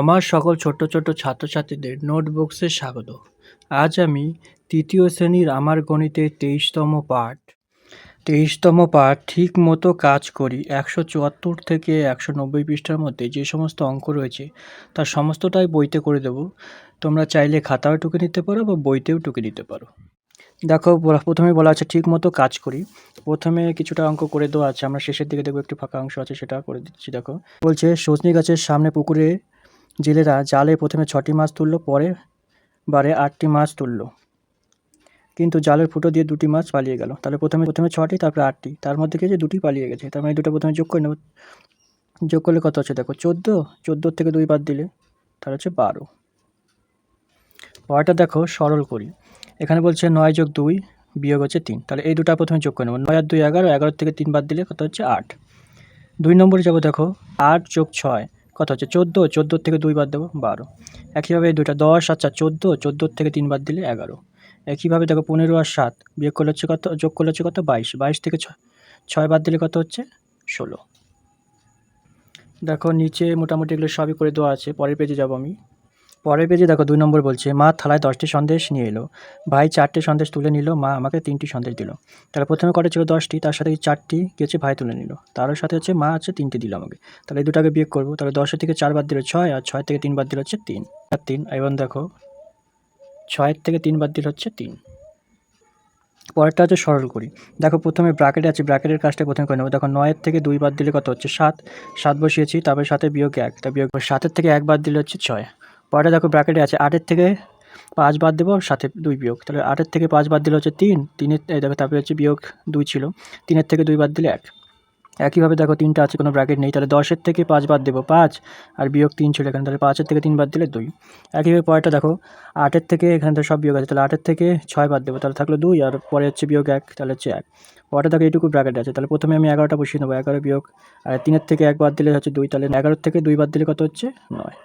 আমার সকল ছোট্ট ছোট্ট ছাত্রছাত্রীদের নোটবুকসে স্বাগত। আজ আমি তৃতীয় শ্রেণির আমার গণিতের তেইশতম পাঠ। তেইশতম পাঠ ঠিক মতো কাজ করি একশো চুয়াত্তর থেকে একশো নব্বই পৃষ্ঠার মধ্যে যে সমস্ত অঙ্ক রয়েছে, তার সমস্তটাই বইতে করে দেবো। তোমরা চাইলে খাতাও টুকে নিতে পারো বা বইতেও টুকে নিতে পারো। দেখো প্রথমে বলা আছে ঠিক মতো কাজ করি। প্রথমে কিছুটা অঙ্ক করে দেওয়া আছে। আমরা শেষের দিকে দেখব একটু ফাঁকা অংশ আছে, সেটা করে দিচ্ছি। দেখো, বলছে সজনি গাছের সামনে পুকুরে জেলেরা জালে প্রথমে ছটি মাছ তুললো, পরে বারে আটটি মাছ তুললো। কিন্তু জালের ফুটো দিয়ে দুটি মাছ পালিয়ে গেল। তাহলে প্রথমে প্রথমে ছটি, তারপরে আটটি। তার মধ্যে কি হয়েছে দুটি পালিয়ে গেছে? তার মানে দুটো প্রথমে যোগ করে নেব। যোগ করলে কত হচ্ছে দেখো? চোদ্দ। চোদ্দোর থেকে দুই বাদ দিলে তাহলে হচ্ছে বারো। পরেরটা দেখো, সরল করি। এখানে বলছে নয় যোগ দুই বিয়োগ হচ্ছে তিন। তাহলে এই দুটো প্রথমে যোগ করে নেব। নয় আর দুই এগারো এগারো থেকে তিন বাদ দিলে কত হচ্ছে আট। দুই নম্বরে যাব দেখো, আট যোগ ছয়। কত হচ্ছে চোদ্দ চোদ্দোর থেকে দুই বাদ দেবো, বারো। একইভাবে দুটা দশ আচ্ছা চোদ্দ চোদ্দোর থেকে তিন বাদ দিলে এগারো। একইভাবে দেখো পনেরো আর সাত, বিয়োগ করলে হচ্ছে কত, যোগ করলে হচ্ছে কত, বাইশ। বাইশ থেকে ছয় ছয় দিলে কত হচ্ছে? ষোলো। দেখো নিচে মোটামুটি এগুলো সবই করে দেওয়া আছে, পরের পেজে যাব আমি। পরের পেজে দেখো দুই নম্বর বলছে, মা থালায় দশটি সন্দেশ নিয়ে এলো। ভাই চারটে সন্দেশ তুলে নিল, মা আমাকে তিনটি সন্দেশ দিল। তাহলে প্রথমে কটা ছিল দশটি, তার সাথে চারটি গেছে ভাই তুলে নিল। তার সাথে হচ্ছে মা হচ্ছে তিনটি দিল আমাকে। তাহলে এই দুটাকে বিয়োগ করব, তাহলে দশের থেকে চার বাদ দিলে ছয়, আর ছয় থেকে তিন বাদ দিল হচ্ছে তিন। আর তিন, এবং দেখো ছয়ের থেকে তিন বাদ দিল হচ্ছে তিন। পরেরটা হচ্ছে সরল করি। দেখো প্রথমে ব্র্যাকেটে আছে ব্র্যাকেটের কাজটা প্রথমে করে নেব। দেখো নয়ের থেকে দুই বাদ দিলে কত হচ্ছে? সাত। সাত বসিয়েছি, তারপরে সাথে বিয়োগ এক। তা বিয়োগ সাতের থেকে এক বাদ দিলে হচ্ছে ছয়। পরেরটা দেখো ব্র্যাকেটে আছে, আটের থেকে পাঁচ বাদ দেবো, সাথে দুই বিয়োগ। তাহলে আটের থেকে পাঁচ বাদ দিলে হচ্ছে তিন, তিনের দেখো তারপরে হচ্ছে বিয়োগ দুই ছিল, তিনের থেকে দুই বাদ দিলে এক। একইভাবে দেখো তিনটা আছে, কোনো ব্র্যাকেট নেই, তাহলে দশের থেকে পাঁচ বাদ দেবো, পাঁচ, আর বিয়োগ তিন ছিল এখানে, তাহলে পাঁচের থেকে তিন বাদ দিলে দুই। একইভাবে পরেরটা দেখো, আটের থেকে এখানে তো সব বিয়োগ আছে, তাহলে আটের থেকে ছয় বাদ দেবো, তাহলে থাকল দুই, আর পরে হচ্ছে বিয়োগ এক, তাহলে হচ্ছে এক। পরেরটা দেখো এইটুকু ব্র্যাকেট আছে, তাহলে প্রথমে আমি এগারোটা বসিয়ে নেব, এগারো বিয়োগ, আর তিনের থেকে এক বাদ দিলে হচ্ছে দুই, তাহলে এগারোর থেকে দুই বাদ দিলে কত হচ্ছে? নয়।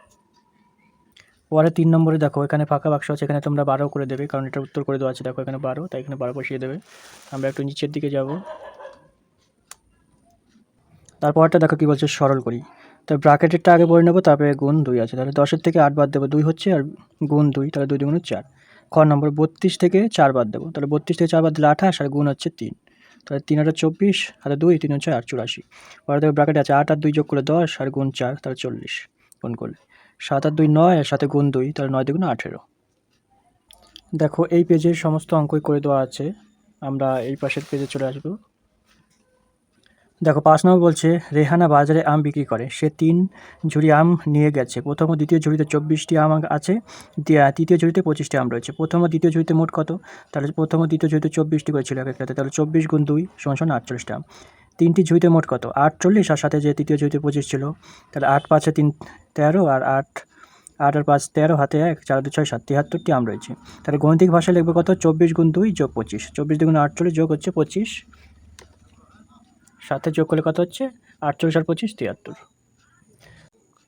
পরে তিন নম্বরে দেখো, এখানে ফাঁকা বাক্স আছে, এখানে তোমরা বারো করে দেবে, কারণ এটা উত্তর করে দেওয়া আছে, দেখো এখানে বারো, তাই এখানে বারো বসিয়ে দেবে। আমরা একটু নিচের দিকে যাব। তারপরটা দেখো কী বলছে, সরল করি। তো ব্রাকেটেরটা আগে পড়ে নেব, তারপরে গুণ দুই আছে, তাহলে দশের থেকে আট বাদ দেবো, দুই হচ্ছে আর গুণ দুই, তাহলে দুই দুগুণ চার। খ নম্বর, বত্রিশ থেকে চার বাদ দেবো, তাহলে বত্রিশ থেকে চার বাদ দিলে আঠাশ, আর গুণ হচ্ছে তিন। তাহলে তিন আটা চব্বিশ, আর দুই, তিন হচ্ছে আট চুরাশি। পরে দেখো ব্রাকেটে আছে আট আর দুই যোগ করলে দশ, আর গুণ চার, তাহলে চল্লিশ, গুণ করলে। সাত আর দুই নয়, আর সাথে গুণ দুই, তাহলে নয় দুগুণ আঠেরো। দেখো, এই পেজের সমস্ত অঙ্কই করে দেওয়া আছে। আমরা এই পাশের পেজে চলে আসব। দেখো, পাঁচ নম্বর বলছে, রেহানা বাজারে আম বিক্রি করে। সে তিন ঝুড়ি আম নিয়ে গেছে। প্রথম ও দ্বিতীয় ঝুড়িতে চব্বিশটি আম আছে তৃতীয় ঝুড়িতে পঁচিশটি আম রয়েছে। প্রথম ও দ্বিতীয় ঝুড়িতে মোট কত? তাহলে প্রথম ও দ্বিতীয় ঝুড়িতে চব্বিশটি করেছিল এক একটাতে তাহলে চব্বিশ গুণ দুই সমান আটচল্লিশটা আম। তিনটি ঝুড়িতে মোট কত? আটচল্লিশ। আর সাথে যে তৃতীয় ঝুড়িতে পঁচিশ ছিল, তাহলে আট পাঁচে তিন তেরো আর আট আট আর পাঁচ তেরো হাতে এক, চার দু ছয় সাত তিয়াত্তরটি আম রয়েছে। তাহলে গণিতিক ভাষায় লিখবে কত? চব্বিশ গুণ দুই যোগ পঁচিশ। চব্বিশ দুগুণ আটচল্লিশ যোগ হচ্ছে পঁচিশ। সাথে যোগ করলে কত হচ্ছে? আটচল্লিশ আর পঁচিশ, তিয়াত্তর।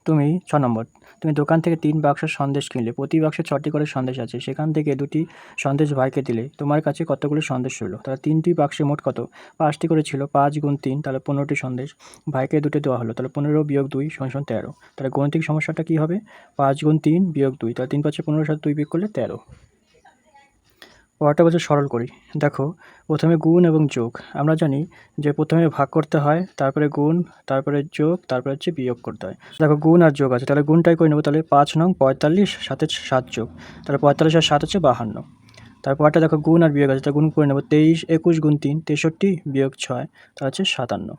তুমি, ছ নম্বর। তুমি দোকান থেকে তিন বাক্স সন্দেশ কিনলে, প্রতি বাক্সে ছটি করে সন্দেশ আছে। সেখান থেকে দুটি সন্দেশ ভাইকে দিলে, তোমার কাছে কতগুলো সন্দেশ রইল? তাহলে তিনটি বাক্সে মোট কত? পাঁচটি করে ছিল, পাঁচ গুণ তিন, তাহলে পনেরোটি সন্দেশ। ভাইকে দুটো দেওয়া হলো, তাহলে পনেরো বিয়োগ দুই সমান তেরো। তাহলে গণিতিক সমস্যাটা কী হবে? পাঁচ গুণ তিন বিয়োগ দুই, তাহলে তিন পাঁচে পনেরো সাথে দুই বিয়োগ করলে তেরো। পরেরটা বলছে সরল করি। দেখো, প্রথমে গুণ এবং যোগ। আমরা জানি যে প্রথমে ভাগ করতে হয়, তারপরে গুণ, তারপরে যোগ, তারপরে হচ্ছে বিয়োগ করতে হয়। দেখো, গুণ আর যোগ আছে। তাহলে গুণটাই করে নেব। তাহলে পাঁচ নং পঁয়তাল্লিশ, সাথে সাত যোগ। তাহলে পঁয়তাল্লিশ আর সাত হচ্ছে বাহান্ন। তারপরটা দেখো, গুণ আর বিয়োগ আছে। তাহলে গুণ করে নেব। তেইশ, একুশ গুণ তিন, তেষট্টি, বিয়োগ ছয়, তাহলে হচ্ছে সাতান্ন।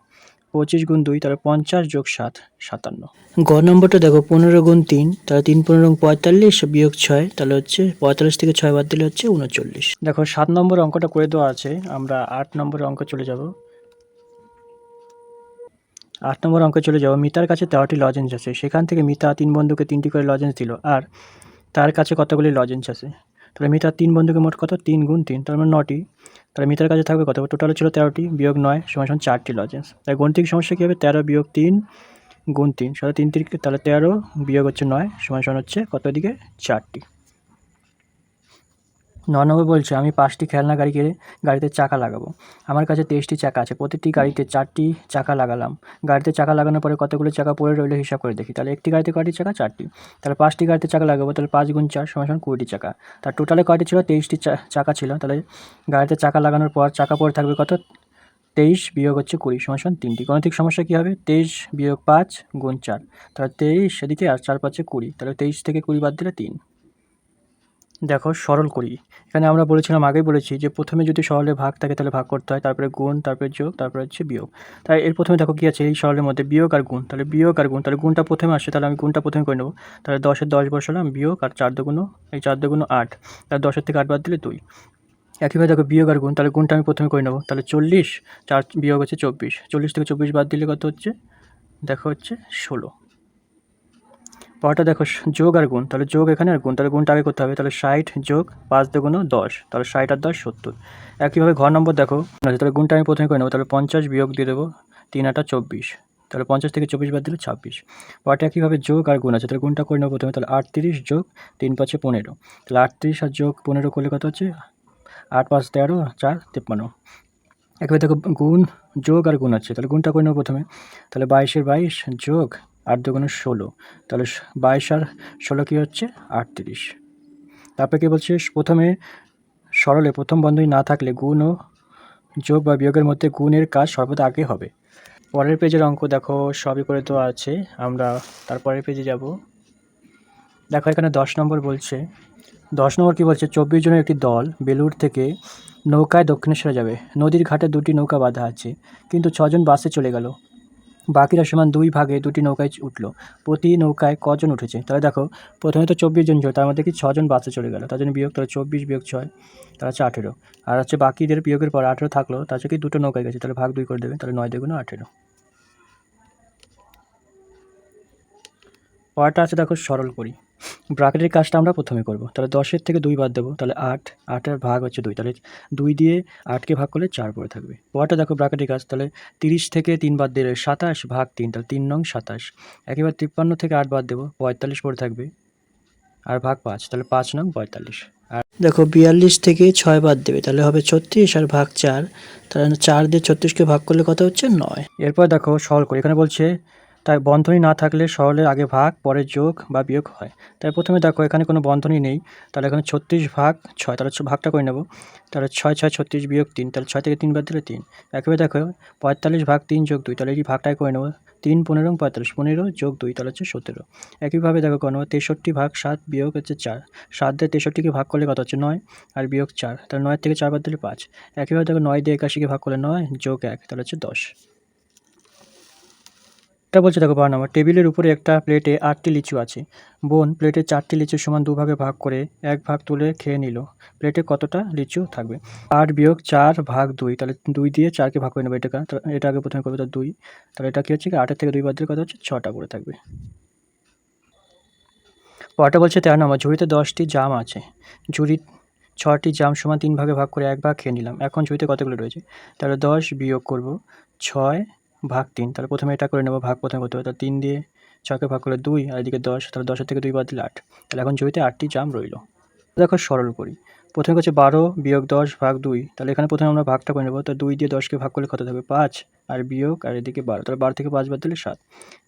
পঁচিশ গুণ দুই, তাহলে পঞ্চাশ যোগ সাত, সাতান্ন। গ নম্বরটা দেখো, পনেরো গুণ তিন, তাহলে তিন পনেরো পঁয়তাল্লিশ, বিয়োগ ছয়, তাহলে হচ্ছে পঁয়তাল্লিশ থেকে ছয় বাদ দিলে হচ্ছে উনচল্লিশ। দেখো, সাত নম্বর অঙ্কটা করে দেওয়া আছে, আমরা আট নম্বরের অঙ্ক চলে যাব। আট নম্বর অঙ্কে চলে যাব, মিতার কাছে তেরোটি লজেন্স আছে, সেখান থেকে মিতা তিন বন্ধুকে তিনটি করে লজেন্স দিল, আর তার কাছে কতগুলি লজেন্স আছে? তাহলে মিতার তিন বন্ধুকে মোট কত? তিন গুণ তিন তার মানে নটি। তাহলে মিতার কাছে থাকবে কত? টোটাল ছিল তেরোটি, বিয়োগ নয় সমান সমান চারটি লজেন্স তাই গণিতিক সমস্যা কী হবে? তেরো বিয়োগ তিন, গুণ তিন। সাথে তিন তিন তাহলে তেরো, বিয়োগ হচ্ছে নয় সমান সমান হচ্ছে কত দিকে? চারটি। ন নম্বর বলছে, আমি পাঁচটি খেলনা গাড়ি কিনে গাড়িতে চাকা লাগাবো। আমার কাছে তেইশটি চাকা আছে, প্রতিটি গাড়িতে চারটি চাকা লাগালাম। গাড়িতে চাকা লাগানোর পরে কতগুলো চাকা পড়ে রইল হিসাব করে দেখি। তাহলে একটি গাড়িতে কয়টি চাকা? চারটি। তাহলে পাঁচটি গাড়িতে চাকা লাগাবো, তাহলে পাঁচ গুণ চার সমান কুড়িটি চাকা। তার টোটালে কয়টি ছিল? তেইশটি চাকা ছিল। তাহলে গাড়িতে চাকা লাগানোর পর চাকা পড়ে থাকবে কত? তেইশ বিয়োগ হচ্ছে কুড়ি সমান তিনটি। গণিতিক সমস্যা কী হবে? তেইশ বিয়োগ পাঁচ গুণ চার। তাহলে তেইশ সেদিকে আর চার পাঁচে কুড়ি। তাহলে তেইশ থেকে কুড়ি বাদ দিলে তিন। দেখো, সরল করি। এখানে আমরা বলেছিলাম, আগেই বলেছি যে প্রথমে যদি সরলে ভাগ থাকে তাহলে ভাগ করতে হয়, তারপরে গুণ, তারপরে যোগ, তারপরে হচ্ছে বিয়োগ। তাই এর প্রথমে দেখো কী আছে, এই সরলের মধ্যে বিয়োগ আর গুণ। তাহলে বিয়োগ আর গুণ, তাহলে গুণটা প্রথমে আসে তাহলে আমি গুণটা প্রথমে করে নেব। তাহলে দশের দশ বসালাম, বিয়োগ আর চার দুগুণো, এই চার দুগুণো আট। তাহলে দশের থেকে আট বাদ দিলে দুই। একইভাবে দেখো বিয়োগ আর গুণ, তাহলে গুণটা আমি প্রথমে করে নেব। তাহলে চল্লিশ, চার বিয়োগ হচ্ছে চব্বিশ। চল্লিশ থেকে চব্বিশ বাদ দিলে কত হচ্ছে? দেখো হচ্ছে ষোলো। পরটা দেখো যোগ আর গুণ। তাহলে যোগ এখানে আর গুণ। তাহলে গুণটা আগে করতে হবে। তাহলে ষাট যোগ পাঁচ দুগুণ দশ। তাহলে ষাট আর দশ সত্তর। একইভাবে ঘর নম্বর দেখো। তাহলে গুণটা আমি প্রথমে করে নেব। তাহলে পঞ্চাশ বিয়োগ দিয়ে দেবো তিন আটা চব্বিশ। তাহলে পঞ্চাশ থেকে চব্বিশ বাদ দিলে ছাব্বিশ। পরটা একইভাবে যোগ আর গুণ আছে। তাহলে গুণটা করে নেব প্রথমে। তাহলে আটত্রিশ যোগ তিন পাঁচে পনেরো। তাহলে আটত্রিশ আর যোগ পনেরো করলে কত হচ্ছে? আট পাঁচ তেরো, চার, তিপ্পান্ন। একবার দেখো গুণ, যোগ আর গুণ আছে। তাহলে গুণটা করে নেব প্রথমে। তাহলে বাইশের বাইশ যোগ আট দুগুণে ষোলো। তাহলে বাইশ আর ষোলো কী হচ্ছে? আটত্রিশ। তারপরে কী বলছে? প্রথমে সরলে প্রথম বন্ধনী না থাকলে গুণ ও যোগ বা বিয়োগের মধ্যে গুণের কাজ সর্বদা আগে হবে। পরের পেজের অঙ্ক দেখো, সবই করে তো আছে। আমরা তারপরের পেজে যাব। দেখো, এখানে দশ নম্বর বলছে। দশ নম্বর কী বলছে? চব্বিশ জনের একটি দল বেলুড় থেকে নৌকায় দক্ষিণেশ্বরে যাবে। নদীর ঘাটে দুটি নৌকা বাঁধা আছে। কিন্তু ছজন বাসে চলে গেল। বাকিরা সমান দুই ভাগে দুটি নৌকায় উঠল। প্রতি নৌকায় কজন উঠেছে? তাহলে দেখো, প্রথমে তো চব্বিশ জন ছিল, তার মধ্যে কি ছজন বাসে চলে গেলো? তার জন্য বিয়োগ তাহলে চব্বিশ বিয়োগ ছয়, তাহলে হচ্ছে আঠেরো। আর হচ্ছে বাকিদের বিয়োগের পর আঠেরো থাকল, তার কি দুটো নৌকায় গেছে? তাহলে ভাগ দুই করে দেবে, তাহলে নয় দেগুণ আঠেরো। পরটা আছে দেখো সরল করি ব্রাকেটের কাজটা আমরা প্রথমে করব। তাহলে দশের থেকে দুই বাদ দেবো। তাহলে আট, আটের ভাগ হচ্ছে দুই। তাহলে দুই দিয়ে আটকে ভাগ করলে চার পড়ে থাকবে। পরটা দেখো ব্রাকেটের কাজ। তাহলে তিরিশ থেকে তিন বাদ দিলে সাতাশ ভাগ তিন, তাহলে তিন নং সাতাশ। একেবারে তিপ্পান্ন থেকে আট বাদ দেবো, পঁয়তাল্লিশ পড়ে থাকবে। আর ভাগ পাঁচ, তাহলে পাঁচ নং পঁয়তাল্লিশ। আর দেখো বিয়াল্লিশ থেকে ছয় বাদ দেবে, তাহলে হবে ছত্রিশ আর ভাগ চার। তাহলে চার দিয়ে ছত্রিশকে ভাগ করলে কত হচ্ছে? নয়। এরপর দেখো সরল করি। এখানে বলছে তাই বন্ধনী না থাকলে সরলের আগে ভাগ পরে যোগ বা বিয়োগ হয়। তাই প্রথমে দেখো এখানে কোনো বন্ধনী নেই, তাহলে এখানে ছত্রিশ ভাগ ছয়, তাহলে ভাগটা করে নেব। তাহলে ছয় ছয়, ছত্রিশ বিয়োগ তিন, তাহলে ছয় থেকে তিন বাদ দিলে তিন। একেবারে দেখো পঁয়তাল্লিশ ভাগ তিন যোগ দুই, তাহলে এই ভাগটাই করে নেব। তিন পনেরো পঁয়তাল্লিশ, পনেরো যোগ দুই, তাহলে হচ্ছে সতেরো। একইভাবে দেখো কোনো তেষট্টি ভাগ সাত বিয়োগ হচ্ছে চার। সাত দিয়ে তেষট্টিকে ভাগ করলে কত হচ্ছে নয় আর বিয়োগ চার, তাহলে নয় থেকে চার বাদ দিলে পাঁচ। একইভাবে দেখো নয় দিয়ে একাশিকে ভাগ করলে নয় যোগ এক, তাহলে হচ্ছে দশ। এটা বলছে দেখো বারো নম্বর, টেবিলের উপরে একটা প্লেটে আটটি লিচু আছে। বোন প্লেটে চারটি লিচু সমান দুভাগে ভাগ করে এক ভাগ তুলে খেয়ে নিল। প্লেটে কতটা লিচু থাকবে? আট বিয়োগ চার ভাগ দুই, তাহলে দুই দিয়ে চারকে ভাগ করে নেবে এটা এটা আগে প্রথমে করবে, তো দুই। তাহলে এটা কী হচ্ছে কি? আটের থেকে দুই বাদ দিলে কত হচ্ছে? ছটা করে থাকবে। পরটা বলছে তেরো নম্বর, ঝুড়িতে দশটি জাম আছে। ঝুড়ি ছটি জাম সমান তিন ভাগে ভাগ করে এক ভাগ খেয়ে নিলাম। এখন ঝুড়িতে কতগুলো রয়েছে? তাহলে দশ বিয়োগ করব, ছয় ভাগ তিন, তাহলে প্রথমে এটা করে নেব, ভাগ প্রথমে করতে হবে, তাহলে তিন দিয়ে ছয়কে ভাগ করলে দুই, আর এদিকে দশ, তাহলে দশের থেকে দুই বাদ দিলে আট। তাহলে এখন ঝুড়িতে আটটি জাম রইল। দেখো সরল করি। প্রথমে হচ্ছে বারো বিয়োগ দশ ভাগ দুই, তাহলে এখানে প্রথমে আমরা ভাগটা করে নেব, তো দুই দিয়ে দশকে ভাগ করলে কত থাকবে পাঁচ, আর বিয়োগ, আর এদিকে বারো, তাহলে বারো থেকে পাঁচ বাদ দিলে সাত।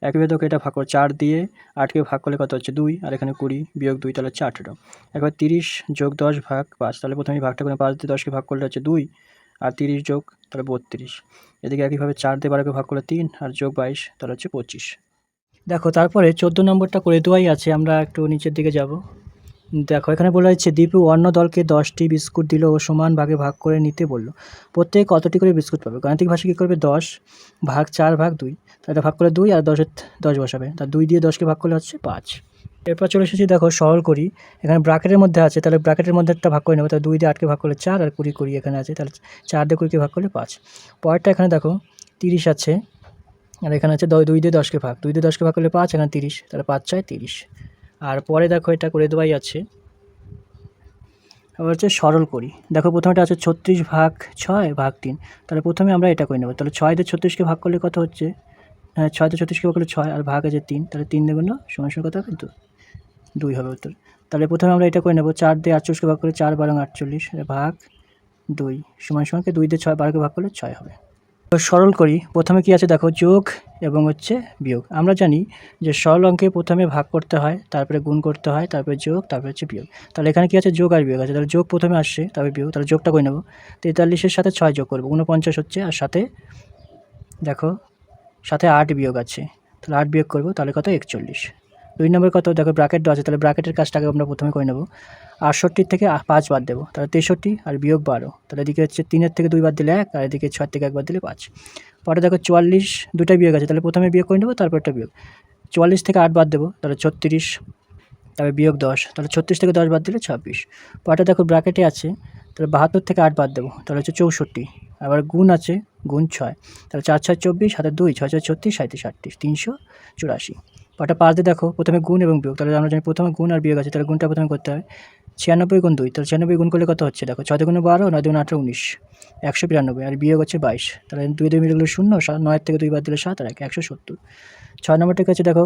একইভাবে তোকে এটা ভাগ করে, চার দিয়ে আটকে ভাগ করলে কত হচ্ছে? দুই, আর এখানে কুড়ি বিয়োগ দুই, তাহলে হচ্ছে আঠেরো। একবার তিরিশ যোগ দশ ভাগ পাঁচ, তাহলে প্রথমে ভাগটা করে পাঁচ দিয়ে দশকে ভাগ করলে হচ্ছে দুই আর তিরিশ যোগ তাহলে বত্রিশ। এদিকে একইভাবে চার দিয়ে বারোকে ভাগ করলে তিন আর যোগ বাইশ তাহলে হচ্ছে পঁচিশ। দেখো, তারপরে চোদ্দ নম্বরটা করে দেওয়াই আছে, আমরা একটু নিচের দিকে যাব। দেখো, এখানে বলা হচ্ছে দীপু অন্য দলকে দশটি বিস্কুট দিল ও সমান ভাগে ভাগ করে নিতে বলল। প্রত্যেকে কতটি করে বিস্কুট পাবে? গাণিতিক ভাষা কী করবে? দশ ভাগ চার ভাগ দুই। তাহলে ভাগ করলে দুই আর দশের দশ বসাবে। তা দুই দিয়ে দশকে ভাগ করলে হচ্ছে পাঁচ। এরপর চলে এসেছি, দেখো, সরল করি। এখানে ব্রাকেটের মধ্যে আছে, তাহলে ব্রাকেটের মধ্যে একটা ভাগ করে নেব। তাহলে দুই দিয়ে আটকে ভাগ করলে চার আর কুড়ি কুড়ি এখানে আছে, তাহলে চার দিয়ে কুড়িকে ভাগ করলে পাঁচ। পরেরটা এখানে দেখো, তিরিশ আছে, আর এখানে আছে দুই দিয়ে দশকে ভাগ। দুই দিয়ে দশকে ভাগ করলে পাঁচ, এখানে তিরিশ, তাহলে পাঁচ ছয় তিরিশ। আর পরে দেখো, এটা করে দেওয়াই আছে। আবার হচ্ছে সরল করি। দেখো, প্রথমেটা আছে ছত্রিশ ভাগ ছয় ভাগ তিন। তাহলে প্রথমে আমরা এটা করে নেব। তাহলে ছয় দিয়ে ছত্রিশকে ভাগ করলে কত হচ্ছে? হ্যাঁ ছয় দিয়ে ছত্রিশকে ভাগ করলে ছয় আর ভাগ আছে তিন। তাহলে তিন দেবেন না সময় সময় কত হবে? দুই হবে উত্তর। তাহলে প্রথমে আমরা এটা করে নেব চার দিয়ে আটচল্লিশকে ভাগ করে চার বারং আটচল্লিশ ভাগ দুই সমান সমানকে দুই দিয়ে ছয় বারোকে ভাগ করলে ছয় হবে। তো সরল করি, প্রথমে কি আছে দেখো যোগ এবং হচ্ছে বিয়োগ। আমরা জানি যে সরল অঙ্কে প্রথমে ভাগ করতে হয়, তারপরে গুণ করতে হয়, তারপরে যোগ, তারপরে হচ্ছে বিয়োগ। তাহলে এখানে কি আছে? যোগ আর বিয়োগ আছে। তাহলে যোগ প্রথমে আসছে, তারপরে বিয়োগ। তাহলে যোগটা করে নেব। তেতাল্লিশের সাথে ছয় যোগ করব উনপঞ্চাশ হচ্ছে আর সাথে দেখো, সাথে আট বিয়োগ আছে। তাহলে আট বিয়োগ করব, তাহলে কত? একচল্লিশ। দুই নম্বর কত দেখো ব্র্যাকেট দেওয়া আছে, তাহলে ব্র্যাকেটের কাজটাকে আমরা প্রথমে করে নেব। আটষট্টির থেকে পাঁচ বাদ দেবো, তাহলে তেষট্টি আর বিয়োগ বারো, তাহলে এদিকে হচ্ছে তিনের থেকে দুই বাদ দিলে এক, আর এদিকে ছয় থেকে একবার দিলে পাঁচ। পরে দেখো চুয়াল্লিশ দুটা বিয়োগ আছে, তাহলে প্রথমে বিয়োগ করে নেব তারপর একটা বিয়োগ। চুয়াল্লিশ থেকে আট বাদ দেবো, তাহলে ছত্রিশ, তারপরে বিয়োগ দশ, তাহলে ছত্রিশ থেকে দশ বাদ দিলে ছাব্বিশ। পরটা দেখো ব্র্যাকেটে আছে, তাহলে বাহাত্তর থেকে আট বাদ দেবো, তাহলে হচ্ছে চৌষট্টি। আবার গুণ আছে, গুণ ছয়, তাহলে চার, ছয়, চব্বিশ, হাতে দুই, ছয় ছয়, ছত্রিশ সাঁত্রিশ আটত্রিশ, তিনশো চুরাশি। পরটা পাঁচ দিয়ে দেখো, প্রথমে গুণ এবং বিয়োগ। তাহলে আমরা জানি প্রথমে গুণ আর বিয়োগ আছে, তাহলে গুণটা প্রথমে করতে হবে। ছিয়ানব্বই গুণ দুই, তাহলে ছিয়ানব্বই গুণ করলে কত হচ্ছে? দেখো, ছয় দুগুণে বারো, নয় দুগুণ আঠারো, উনিশ। একশো বিরানব্বই, আর বিয়োগ হচ্ছে বাইশ। তাহলে দুই দুই মিলে শূন্য নয়ের থেকে দুই বাদ দিলে সাত, আর এক, একশো সত্তর। ছয় নম্বরটা কাছে দেখো,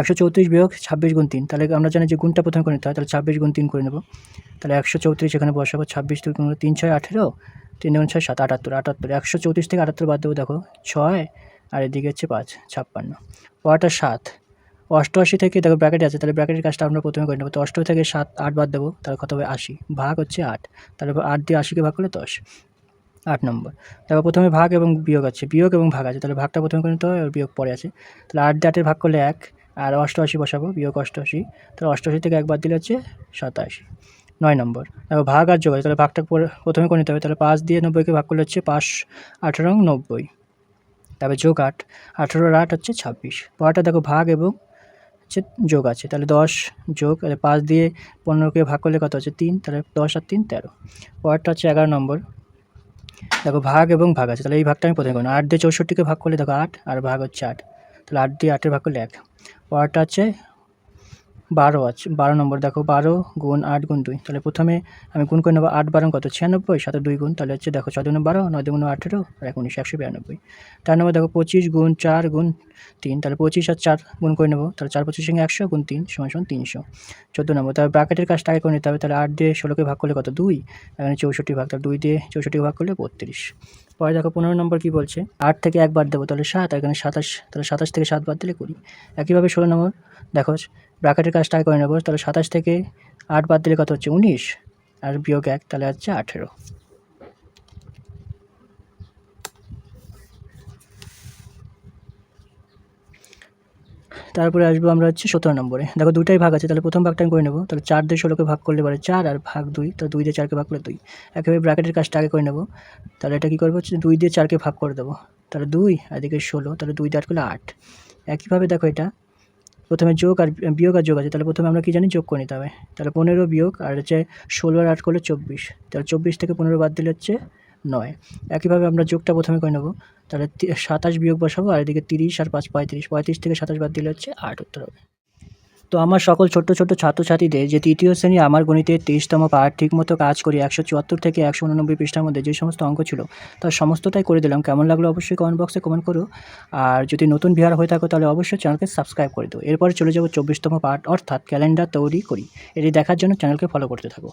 একশো চৌত্রিশ বিয়োগ, ছাব্বিশ গুণ তিন। তাহলে আমরা জানি যে গুণটা প্রথমে করে নিতে হয়, তাহলে ছাব্বিশ গুণ তিন করে নেব। তাহলে একশো চৌত্রিশ এখানে বসাবো, ছাব্বিশ গুণ তিন, ছয় আঠেরো, তিন দুগুণ ছয়, সাত, আটাত্তর আটাত্তর। একশো চৌত্রিশ থেকে আটাত্তর বাদ দেবো, দেখো, ছয় আর এদিকে হচ্ছে পাঁচ, ছাপ্পান্ন। পরটা সাত। অষ্টআশি থেকে দেখো ব্র্যাকেট আছে, তাহলে ব্র্যাকেটের কাজটা আমরা প্রথমে করে নেব। তো অষ্ট থেকে সাত, আট বাদ দেবো, তাহলে কত হবে? আশি। ভাগ হচ্ছে আট। তাহলে আট দিয়ে আশিকে ভাগ করলে দশ। আট নম্বর। তারপর প্রথমে ভাগ এবং বিয়োগ আছে। বিয়োগ এবং ভাগ আছে। তাহলে ভাগটা প্রথমে করে নিতে আর বিয়োগ পরে আছে। তাহলে আট দিয়ে আটের ভাগ করলে এক, আর অষ্টআশি বসাবো, বিয়োগ অষ্টআশি। তাহলে অষ্টআশি থেকে একবার দিলে হচ্ছে সাতাশি। নয় নম্বর। তারপর ভাগ আর যোগ তাহলে ভাগটা পরে প্রথমে করে নিতে হবে। তাহলে পাঁচ দিয়ে নব্বইকে ভাগ করলে হচ্ছে পাঁচ, আঠেরো নব্বই। তারপরে যোগ আট আঠেরোর আট হচ্ছে ছাব্বিশ। পরটা দেখো ভাগ এবং হচ্ছে যোগ আছে, তাহলে দশ যোগ, তাহলে পাঁচ দিয়ে পনেরোকে ভাগ করলে কত হচ্ছে তিন, তাহলে দশ আর তিন তেরো। পরেরটা হচ্ছে এগারো নম্বর। দেখো ভাগ এবং ভাগ আছে, তাহলে এই ভাগটা আমি প্রথমে করব। আট দিয়ে চৌষট্টিকে ভাগ করলে দেখো আট, আর ভাগ হচ্ছে আট, তাহলে আট দিয়ে আটের ভাগ করলে এক। পরেরটা হচ্ছে বারো আছে বারো নম্বর দেখো, বারো গুণ আট গুণ দুই। তাহলে প্রথমে আমি গুণ করে নেব আট বারো কত? ছিয়ানব্বই, সাথে দুই গুণ, তাহলে হচ্ছে দেখো ছয় দুগুণ বারো, নয় দুগুণ আঠেরো, আর এক উনিশ একশো বিরানব্বই। তার নম্বর দেখো, পঁচিশ গুণ চার গুণ তিন, তাহলে পঁচিশ আর চার গুণ করে নেব, তাহলে চার পঁচিশ সঙ্গে একশো গুণ তিন সমান সমান তিনশো। চোদ্দ নম্বর, তাহলে ব্র্যাকেটের কাজটা আগে করে নিতে হবে, তাহলে আট দিয়ে ষোলোকে ভাগ করলে কত? দুই, এখানে চৌষট্টি ভাগ, তাহলে দুই দিয়ে চৌষট্টি ভাগ করলে বত্রিশ। পরে দেখো পনেরো নম্বর কী বলছে? আট থেকে একবার দেবো, তাহলে সাত, আর এখানে সাতাশ, তাহলে সাতাশ থেকে সাত বাদ দিলে কুড়ি। একইভাবে ষোলো নম্বর দেখো, ব্র্যাকেটের কাজটা আগে করে নেব। তাহলে সাতাশ থেকে আট বাদ দিলে কত হচ্ছে? উনিশ। আর বিয়োগ এক, তাহলে হচ্ছে আঠেরো। তারপরে আসব আমরা হচ্ছে সতেরো নম্বরে। দেখো দুটাই ভাগ আছে, তাহলে প্রথম ভাগটা আমি করে নেব। তাহলে চার দিয়ে ষোলোকে ভাগ করলে পারে চার, আর ভাগ দুই তো দুই দিয়ে চারকে ভাগ করলে দুই। একেবারে ব্র্যাকেটের কাজটা আগে করে নেব। তাহলে এটা কী করব? হচ্ছে দুই দিয়ে চারকে ভাগ করে দেবো। তাহলে দুই, আর এদিকে ষোলো, তাহলে দুই দিয়ে আট করলে আট। একইভাবে দেখো এটা প্রথমে যোগ আর বিয়োগ আর যোগ আছে, তাহলে প্রথমে আমরা কী জানি? যোগ করে নিতে হবে। তাহলে পনেরো বিয়োগ আর হচ্ছে ষোলো আর আট করলে চব্বিশ। তাহলে চব্বিশ থেকে পনেরো বাদ দিলে হচ্ছে নয়। একইভাবে আমরা যোগটা প্রথমে করে নেব। তাহলে সাতাশ বিয়োগ বসাবো আর এদিকে তিরিশ আর পাঁচ পঁয়ত্রিশ। পঁয়ত্রিশ থেকে সাতাশ বাদ দিলে হচ্ছে আট উত্তর হবে। তো আমার সকল ছোট্ট ছোট্ট ছাত্রছাত্রীদের যে তৃতীয় শ্রেণি আমার গণিতের তেইশতম পাঠ ঠিকমতো কাজ করি একশো চুয়াত্তর থেকে একশো উননব্বই পৃষ্ঠার মধ্যে যে সমস্ত অঙ্ক ছিল তার সমস্তটাই করে দিলাম। কেমন লাগল অবশ্যই কমেন্ট বক্সে কমেন্ট করো। আর যদি নতুন বিহার হয়ে থাকো, তাহলে অবশ্যই চ্যানেলকে সাবস্ক্রাইব করে দিও। এরপরে চলে যাব চব্বিশতম পাঠ, অর্থাৎ ক্যালেন্ডার তৈরি করি। এটি দেখার জন্য চ্যানেলকে ফলো করতে থাকো।